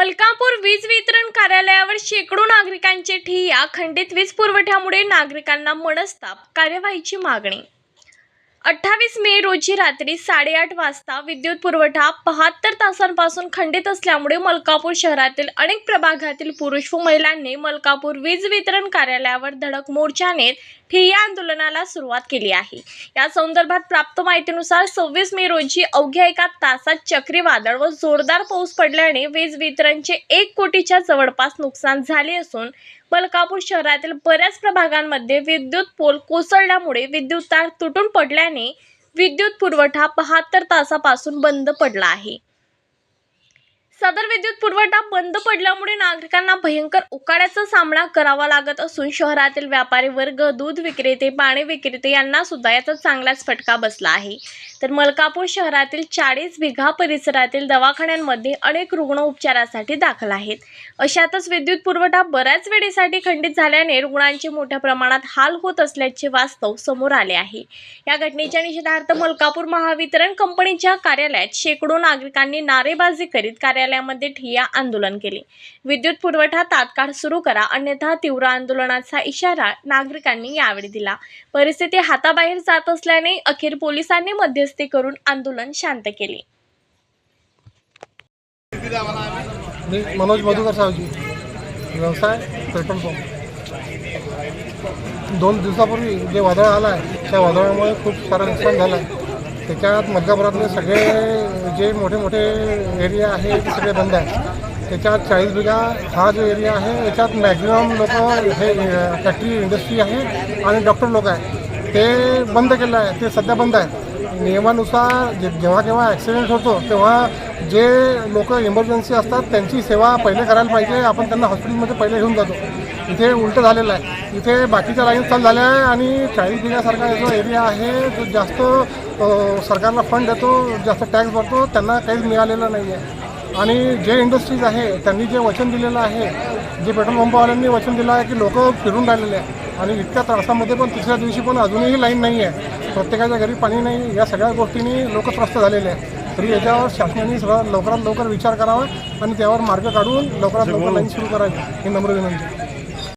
मलकापूर वीज वितरण कार्यालयावर शेकडो नागरिकांचे ठिय्या खंडित वीज पुरवठ्यामुळे नागरिकांना मनस्ताप कार्यवाहीची मागणी अठ्ठावीस मे रोजी रात्री साडेआठ वाजता विद्युत पुरवठा बहात्तर तासांपासून खंडित असल्यामुळे मलकापूर शहरातील अनेक प्रभागातील पुरुष व महिलांनी मलकापूर वीज वितरण कार्यालयावर धडक मोर्चा नेत ठिय्या आंदोलनाला सुरुवात केली आहे. या संदर्भात प्राप्त माहितीनुसार सव्वीस मे रोजी अवघ्या एका तासात चक्रीवादळ व जोरदार पाऊस पडल्याने वीज वितरणचे एक कोटीच्या जवळपास नुकसान झाले असून मलकापूर शहरातील बऱ्याच प्रभागांमध्ये विद्युत पोल कोसळल्यामुळे विद्युत तार तुटून पडल्याने विद्युत पुरवठा बहात्तर तासापासून बंद पडला आहे. सदर विद्युत पुरवठा बंद पडल्यामुळे नागरिकांना भयंकर उकाड्याचा सामना करावा लागत असून शहरातील व्यापारी वर्ग दूध विक्रेते पाणी विक्रेते यांना सुद्धा याचा चांगलाच फटका बसला आहे. तर मलकापूर शहरातील चाळीस बिघा परिसरातील दवाखान्यांमध्ये अनेक रुग्ण उपचारासाठी दाखल आहेत. अशातच विद्युत पुरवठा बऱ्याच वेळेसाठी खंडित झाल्याने रुग्णांचे मोठ्या प्रमाणात हाल होत असल्याचे वास्तव समोर आले आहे. या घटनेच्या निषेधार्थ मलकापूर महावितरण कंपनीच्या कार्यालयात शेकडो नागरिकांनी नारेबाजी करीत कार्यालयामध्ये ठिय्या आंदोलन केले. विद्युत पुरवठा तात्काळ सुरू करा अन्यथा तीव्र आंदोलनाचा इशारा नागरिकांनी यावेळी दिला. परिस्थिती हाताबाहेर जात असल्याने अखेर पोलिसांनी मध्यस्थी करून आंदोलन शांत केले. मनोज मधुकर सावजी. व्यवसाय पेट्रोल पंप. दोन दिवसापूर्वी जे वादळ आलं आहे त्या वादळामुळे खूप सारं नुकसान झालं आहे त्याच्यात मलकापुरातले सगळे जे मोठे मोठे एरिया आहे ते सगळे बंद आहे त्याच्यात चाळीस बिघा हा जो एरिया आहे याच्यात मॅक्झिमम लोक हे फॅक्टरी इंडस्ट्री आहे आणि डॉक्टर लोक आहे ते बंद केलं आहे ते सध्या बंद आहे नियमानुसार जे जेव्हा केव्हा ॲक्सिडेंट होतो तेव्हा जे लोक इमर्जन्सी असतात त्यांची सेवा पहिले करायला पाहिजे. आपण त्यांना हॉस्पिटलमध्ये पहिले घेऊन जातो. इथे उलटं झालेलं आहे. इथे बाकीच्या लाईन चालू झाल्या आहे आणि चाळीस बिघासारखा जो एरिया आहे तो जास्त सरकारला फंड देतो जास्त टॅक्स भरतो त्यांना काहीच मिळालेलं नाही आहे आणि जे इंडस्ट्रीज आहे त्यांनी जे वचन दिलेलं आहे जे पेट्रोल पंपवाल्यांनी वचन दिलं आहे की लोक फिरून राहिलेले आहे आणि इतक्या त्रासामध्ये पण तिसऱ्या दिवशी पण अजूनही लाईन नाही आहे प्रत्येकाच्या घरी पाणी नाही या सगळ्या गोष्टींनी लोक त्रस्त झालेले आहे तरी याच्यावर शासनाने लवकरात लवकर विचार करावा आणि त्यावर मार्ग काढून लवकरात लवकर लाईन सुरू करावी ही नम्र विनंती.